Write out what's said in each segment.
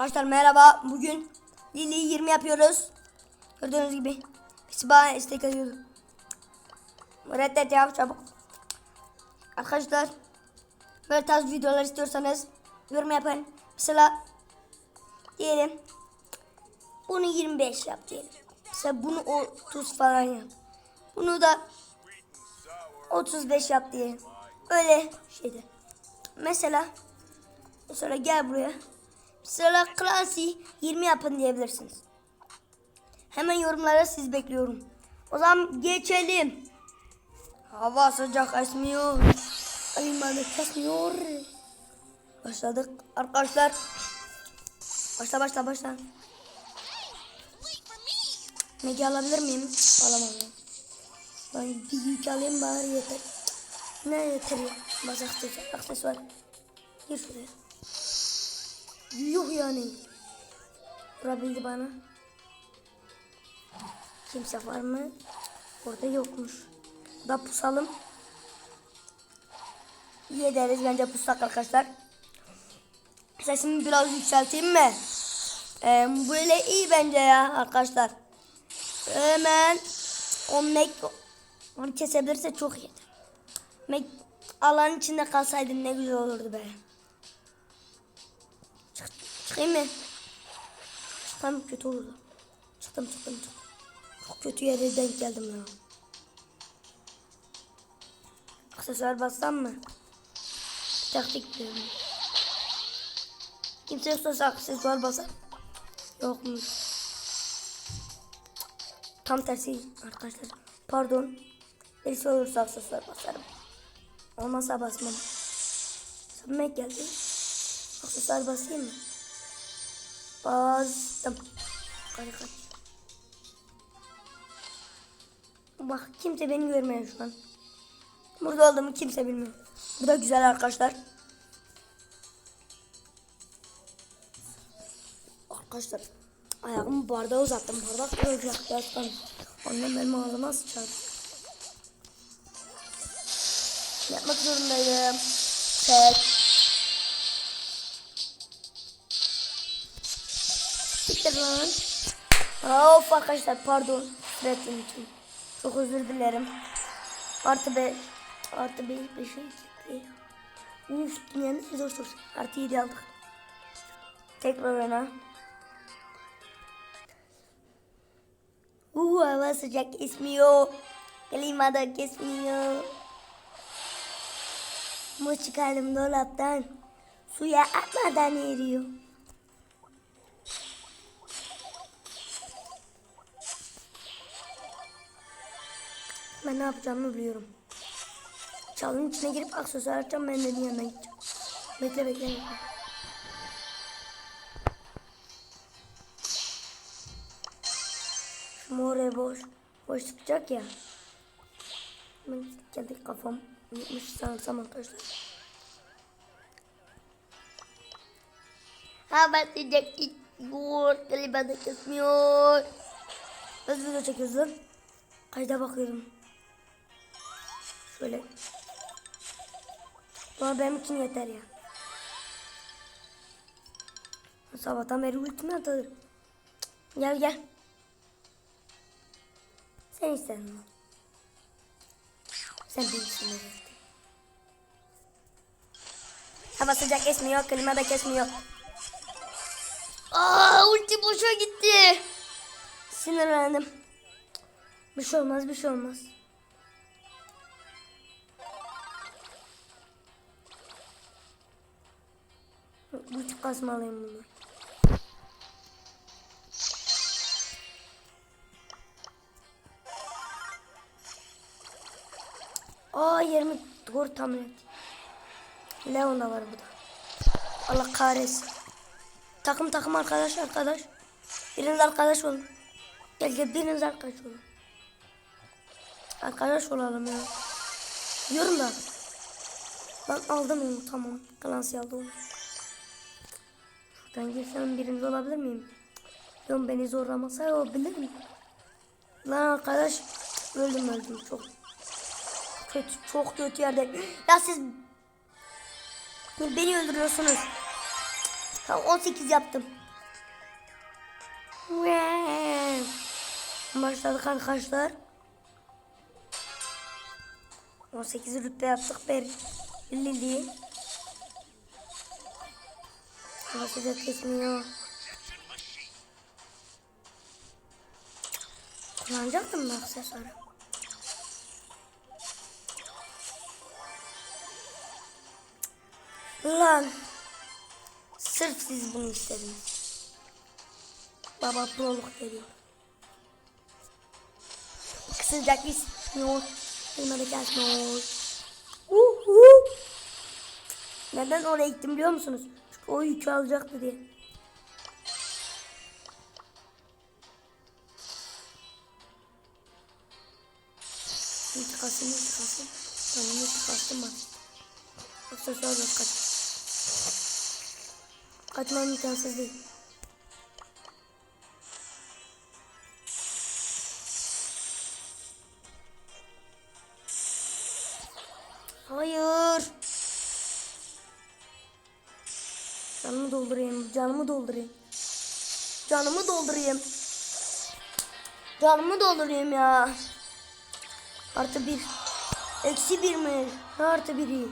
Arkadaşlar merhaba. Bugün Lili 20 yapıyoruz. Gördüğünüz gibi. Bana istek atıyordu. Reddet yap çabuk. Arkadaşlar böyle tarz videolar istiyorsanız yorum yapın. Mesela diyelim bunu 25 yap diyelim. Mesela bunu 30 falan yap. Bunu da 35 yap diyelim. Öyle şeyde. Mesela mesela gel buraya. Mesela klasi 20 yapın diyebilirsiniz. Hemen yorumlara siz bekliyorum. O zaman geçelim. Hava sıcak esmiyor. Aymadı kesmiyor. Başladık arkadaşlar. Başla başla başla. Megi alabilir miyim? Alamam. Ben bir yük alayım bari yeter. Ne yeter ya? Aksesuar. aksesuar. Gir şuraya. Yuh yani. Vurabildi bana. Kimse var mı? Orada yokmuş. Da pusalım. İyi ederiz bence pusak arkadaşlar. Sesimi biraz yükselteyim mi? Ee, böyle iyi bence ya arkadaşlar. Hemen o Mac onu kesebilirse çok iyi. Mac alanın içinde kalsaydım ne güzel olurdu be. Çık, çıkayım mı? Çıkmam kötü olurdu. Çıktım çıktım çıktım. Çok kötü yere denk geldim ya. Aksesuar bassam mı? Taktik diyorum. Kimse yoksa aksesuar basar. Yokmuş. Tam tersi arkadaşlar. Pardon. Birisi olursa aksesuar basarım. Olmazsa basmam. Sabmek geldi. Aksesuar basayım mı? Bastım. Hadi kaç. Bak kimse beni görmüyor şu an. Burada olduğumu kimse bilmiyor. Bu da güzel arkadaşlar. Arkadaşlar ayağımı bardağa uzattım. Bardak kırılacak yastan. Annem benim ağzıma sıçar. Yapmak zorundayım. Tek. Lan. Of arkadaşlar pardon. Süretim için. Çok özür dilerim. Artı 5. Artı 5. 5'e gitti. Uf dünyanın zor sorusu. Artı 7 aldık. Tekrar öne. Uuu hava sıcak esmiyor. Klima da kesmiyor. Mu çıkardım dolaptan. Suya atmadan eriyor. Ben ne yapacağımı biliyorum. Çalının içine girip aksesuar açacağım. Ben de yanına gideceğim. Bekle bekle bekle. Şu oraya boş. Boş çıkacak ya. Ben geldi kafam. Gitmiş sanırsam arkadaşlar. Ha ben sıcak içmiyor. Galiba da kesmiyor. Hızlı da çekiyorsun. Kayda bakıyorum. Şöyle. Bana benim için yeter ya. Sabahtan beri ultimi atadım. Gel gel. Sen istedin mi? Sen bilirsin evet. Hava sıcak kesmiyor, klima da kesmiyor. Aa, ulti boşa gitti. Sinirlendim. Bir şey olmaz, bir şey olmaz. Ulti kasmalıyım bunu. Aa 20 doğru tahmin et. Leon da var burada. Allah kahretsin. Takım takım arkadaş arkadaş. Biriniz arkadaş olun. Gel gel biriniz arkadaş olun. Arkadaş olalım ya. Diyorum da. Ben aldım onu tamam. Kalansı aldı onu. Şuradan girsem biriniz olabilir miyim? Yok beni zorlamasa olabilir mi? Lan arkadaş öldüm öldüm çok kötü çok kötü yerde. Ya siz beni öldürüyorsunuz. Tamam 18 yaptım. Başladık arkadaşlar. 18 rütbe yaptık ber Lili. Burası da kesmiyor. Kullanacaktım mı aksesuarı? Lan. Sırf siz bunu istediniz. Baba proluk geliyor. Kısılacak biz. Yok. Kıymadı kesmiyor. Uhu. Neden oraya gittim biliyor musunuz? O yükü alacaktı diye. İntikasım, intikasım. Tamam, intikasım var. Aksesuar yok kaç. Kaçmam imkansız değil. Hayır. Canımı doldurayım, canımı doldurayım. Canımı doldurayım. Canımı doldurayım ya. Artı bir. Eksi bir mi? Artı biri.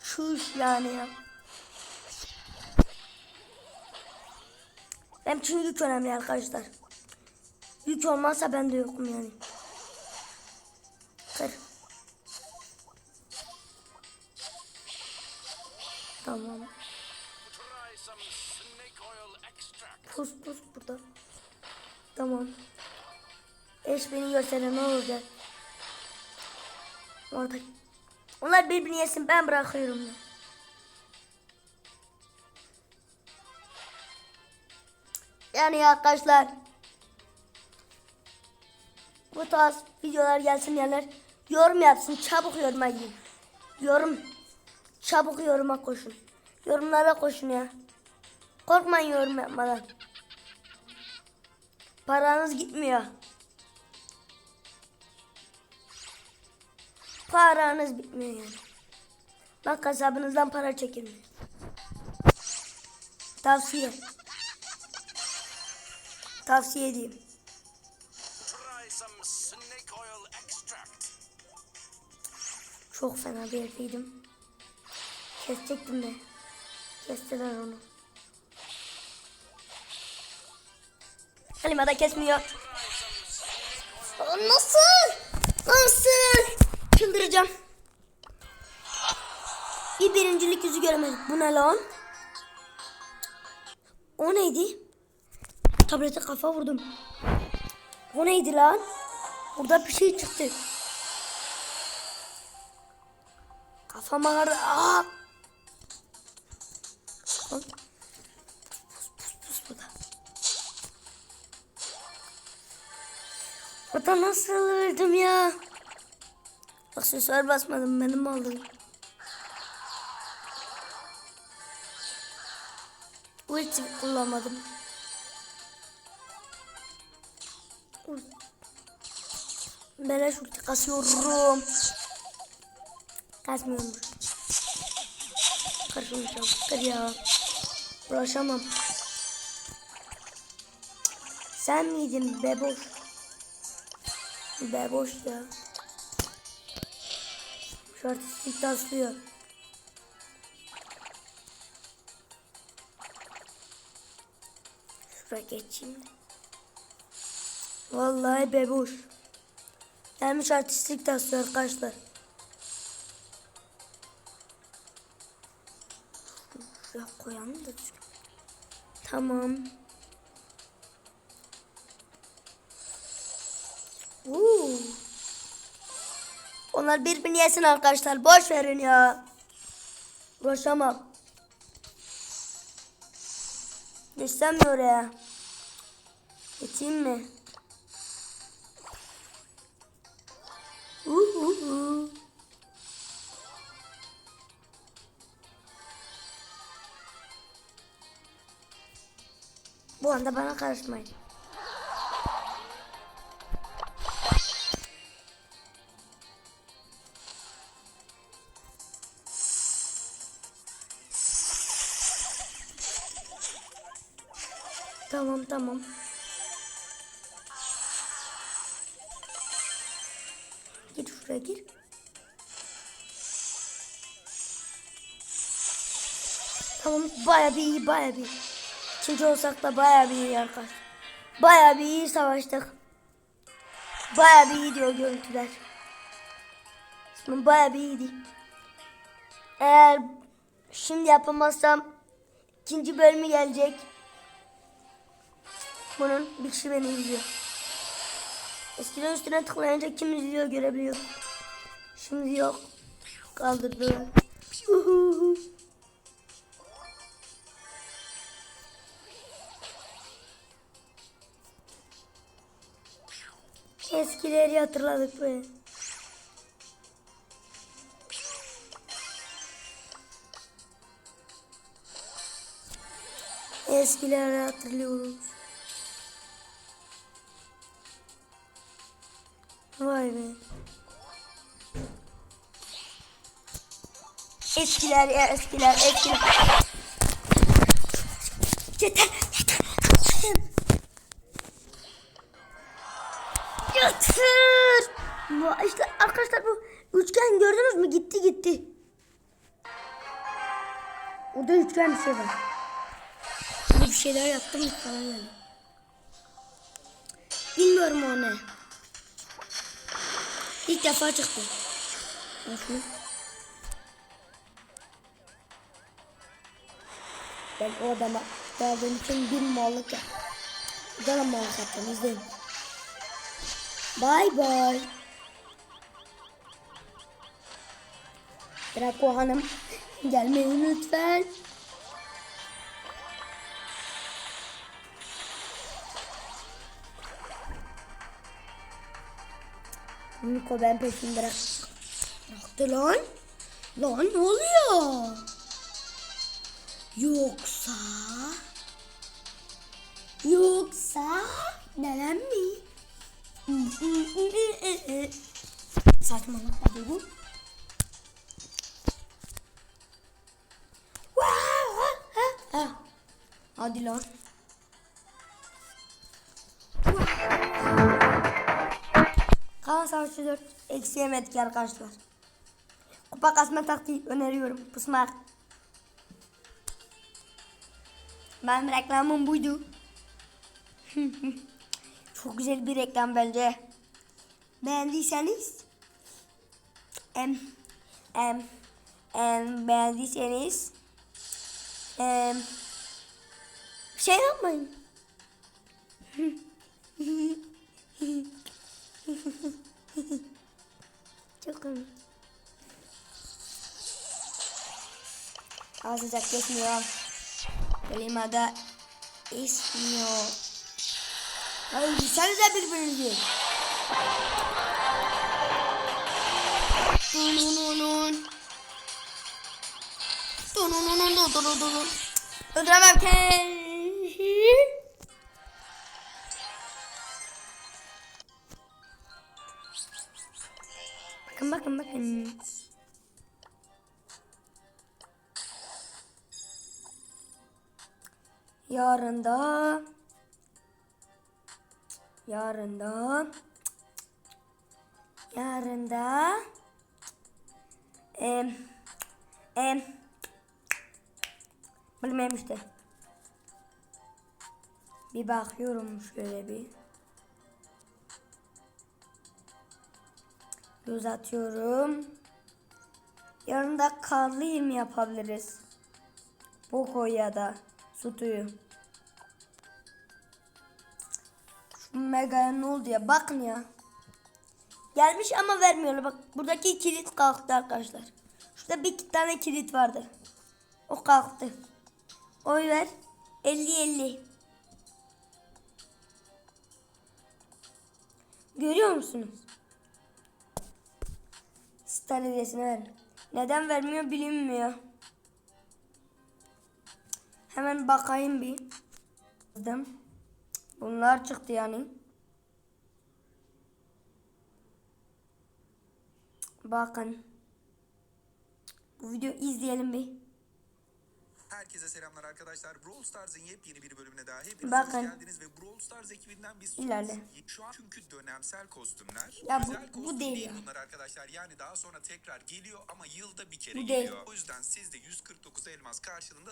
Şuş yani ya. Benim için yük önemli arkadaşlar. Yük olmazsa ben de yokum yani. Kır. Tamam. Pus pus burada. Tamam. Eş beni görseler ne olacak? Orada. Onlar birbirini yesin ben bırakıyorum ya. Yani arkadaşlar bu tarz videolar gelsin yerler yorum yapsın çabuk yoruma girin. Yorum çabuk yoruma koşun. Yorumlara koşun ya. Korkmayın yorum yapmadan. Paranız gitmiyor. Paranız bitmiyor yani. Bak hesabınızdan para çekilmiyor. Tavsiye. Tavsiye edeyim. Çok fena bir yerdeydim. Kesecektim de. Kestiler onu. Halima da kesmiyor. Nasıl? Nasıl? Çıldıracağım. Bir birincilik yüzü göremedik. Bu ne lan? O neydi? Tablete kafa vurdum. O neydi lan? Burada bir şey çıktı. Kafam ağrıdı. Aa! Pus pus pus. Burada nasıl öldüm ya? Aksesuar basmadım benim aldım. Ulti kullanmadım. Ul- Beleş ulti kasıyorum. Kasmıyorum. Karşımı çabuk kır ya. Uğraşamam. Sen miydin beboş? Beboş ya. Şu artistik taslıyor. Şuraya geçeyim. Vallahi beboş. Gelmiş artistlik taslıyor arkadaşlar. Şuraya koyalım da. Tamam. Uuu. Onlar birbirini yesin arkadaşlar. Boş verin ya. Uğraşamam. Geçsem mi oraya? Geçeyim mi? Uhu. Bu anda bana karışmayın. Tamam tamam. Gir şuraya gir. Tamam baya bir iyi baya bir. İkinci olsak da baya bir iyi arkadaş. Baya bir iyi savaştık. Baya bir iyi diyor görüntüler. Şimdi baya bir iyiydi. Eğer şimdi yapamazsam ikinci bölümü gelecek. Bunun bir kişi beni izliyor. Eskiden üstüne tıklayınca kim izliyor görebiliyorum. Şimdi yok. Kaldırdılar. Uhuhu. Eskileri hatırladık be. Eskileri hatırlıyoruz. Vay be. Eskiler ya eskiler eskiler. Yeter. Gitti. Orada üçgen bir şey var. Bir şeyler yaptım falan yani. Bilmiyorum o ne. İlk defa çıktı. Nasıl? Ben o adama daldığım için bir mallık yap. Bir daha mallık yaptım izleyin. Bye bye. Draco hanım gelmeyin lütfen. Niko ben peşini bırak. Bıraktı lan. Lan ne oluyor? Yoksa... Yoksa... Neden mi? Saçmalık tabii bu. Hadi lan. Kaan Savaşı 4 eksi yemedik arkadaşlar. Kupa kasma taktiği öneriyorum. Pusmak. Benim reklamım buydu. Çok güzel bir reklam bence. Beğendiyseniz em, em, em, beğendiyseniz em, şey yapmayın. Çok komik. Hava sıcak geçmiyor. Klimada esmiyor. Hadi gitsenize birbirinizi. Dunununun. Dunununun dunununun. Öldüremem bakın. Yarın da yarın da yarın da em em bilmem işte. Bir bakıyorum şöyle bir. Göz atıyorum. Yarın da karlı yem yapabiliriz. Boko ya da sütüyü. Şu megaya ne oldu ya? Bakın ya. Gelmiş ama vermiyorlar. Bak buradaki kilit kalktı arkadaşlar. Şurada bir iki tane kilit vardı. O kalktı. Oy ver. 50-50. Görüyor musunuz? Star hediyesini ver. Neden vermiyor bilinmiyor. Hemen bakayım bir. Bunlar çıktı yani. Bakın. Bu videoyu izleyelim bir. Herkese selamlar arkadaşlar. Brawl Stars'ın yepyeni bir bölümüne daha hepiniz Bakın. hoş geldiniz ve Brawl Stars ekibinden bir İlerle. Şu an çünkü dönemsel kostümler. Ya bu- özel bu kostüm değil değil ya. bunlar arkadaşlar. Yani daha sonra tekrar geliyor ama yılda bir kere Bu geliyor. değil. O yüzden siz de 149 elmas karşılığında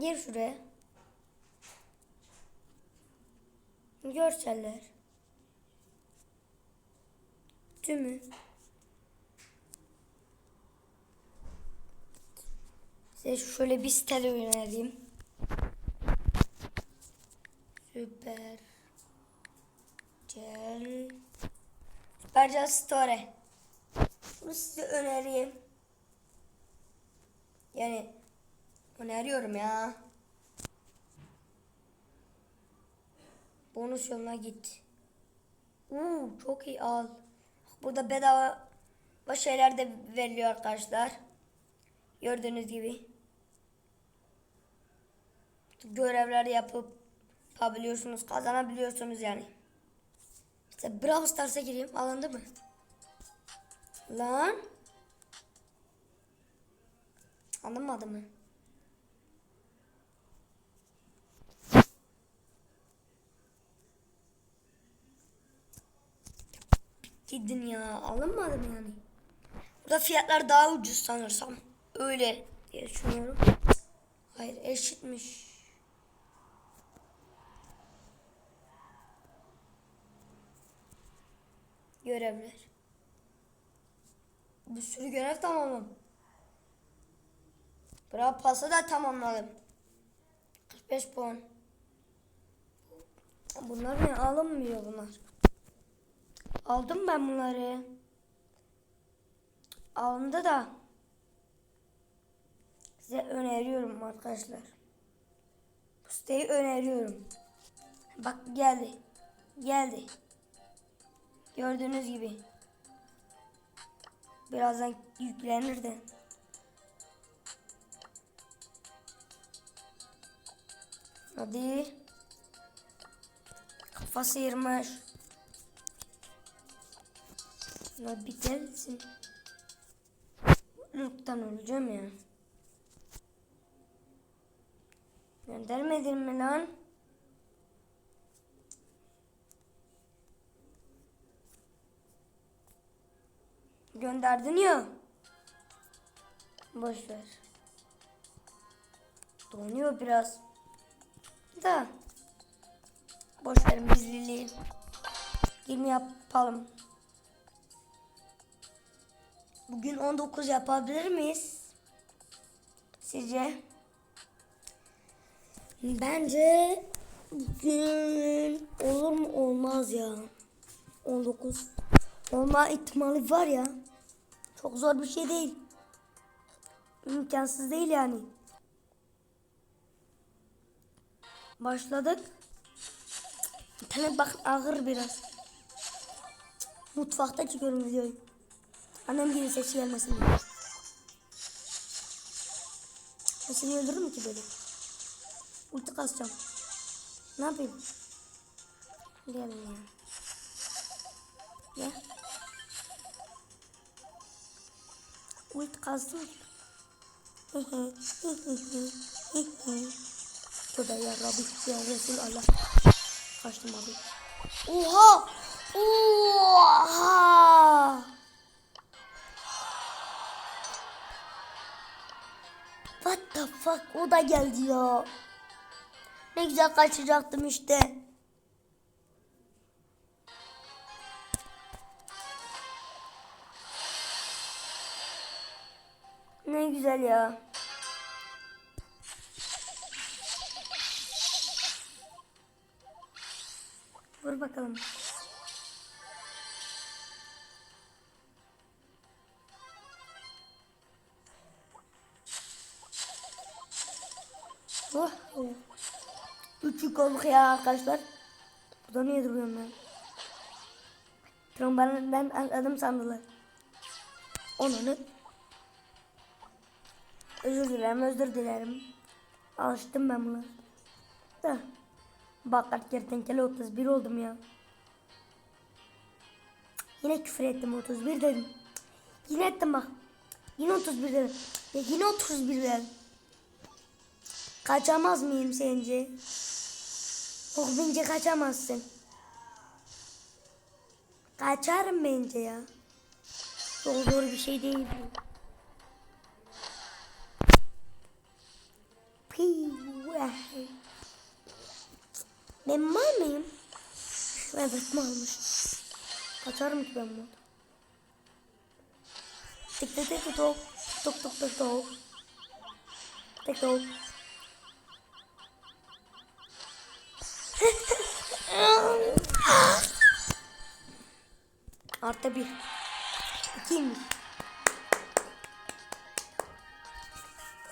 Gir şuraya. Görseller. Tümü. Size şöyle bir site önereyim. Süper. Cel. Süpercel Store. Bunu size önereyim. Yani öneriyorum ya. Bonus yoluna git. Uuu çok iyi al. Burada bedava şeyler de veriliyor arkadaşlar. Gördüğünüz gibi. Görevler yapıp yapabiliyorsunuz, kazanabiliyorsunuz yani. İşte Brawl Stars'a gireyim. Alındı mı? Lan. Alınmadı mı? Gidin ya. Alınmadı mı yani? Burada fiyatlar daha ucuz sanırsam. Öyle diye düşünüyorum. Hayır eşitmiş. Görevler. Bir sürü görev tamamladım. Bravo pası da tamamladım. 45 puan. Bunlar ne? Alınmıyor bunlar. Aldım ben bunları. Alındı da. Size öneriyorum arkadaşlar. Bu siteyi öneriyorum. Bak geldi. Geldi. Gördüğünüz gibi. Birazdan yüklenir de. Hadi. Kafa sıyırmış. Ya bir gelsin. Mutluluktan öleceğim ya. Göndermedin mi lan? Gönderdin ya. Boş ver. Donuyor biraz. Da. Boş verin bizliliği. 20 yapalım. Bugün 19 yapabilir miyiz? Sizce? Bence bugün olur mu olmaz ya. 19 olma ihtimali var ya. Çok zor bir şey değil. İmkansız değil yani. Başladık. İnternet bakın ağır biraz. Mutfakta çıkıyorum videoyu. Annem gibi ses gelmesin diye. Seni öldürür mü ki böyle? Ulti kasacağım. Ne yapayım? Gelin ya. Gel. Ulti kastım. Tövbe ya Rabbi ya Resul Allah. Kaçtım abi. Oha! Oha! What the fuck? O da geldi ya. Ne güzel kaçacaktım işte. Ne güzel ya. Vur bakalım. Oh. oh. Üçlük olduk ya arkadaşlar. Burada niye duruyorum ben? Trombanından atladım sandılar. Onu Özür dilerim, özür dilerim. Alıştım ben buna. Da. Bakar kertenkele 31 oldum ya. Yine küfür ettim 31 dedim. Yine ettim bak. Yine 31 dedim. Ya yine 31 dedim. Kaçamaz mıyım sence? Yok bence kaçamazsın. Kaçarım bence ya. Çok zor bir şey değil bu. Ben mal mıyım? Evet malmış. Kaçarım ki ben bunu. Tık tık tık tık tok. Tok tok tok tok. Tık tok. Artı bir. İkiymiş.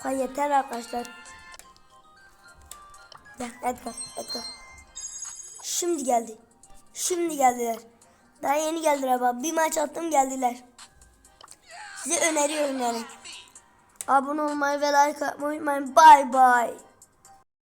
Ha yeter arkadaşlar. Gel Edgar, Edgar. Şimdi geldi. Şimdi geldiler. Daha yeni geldiler bak. Bir maç attım geldiler. Size öneriyorum yani. Abone olmayı ve like atmayı unutmayın. Bye bye.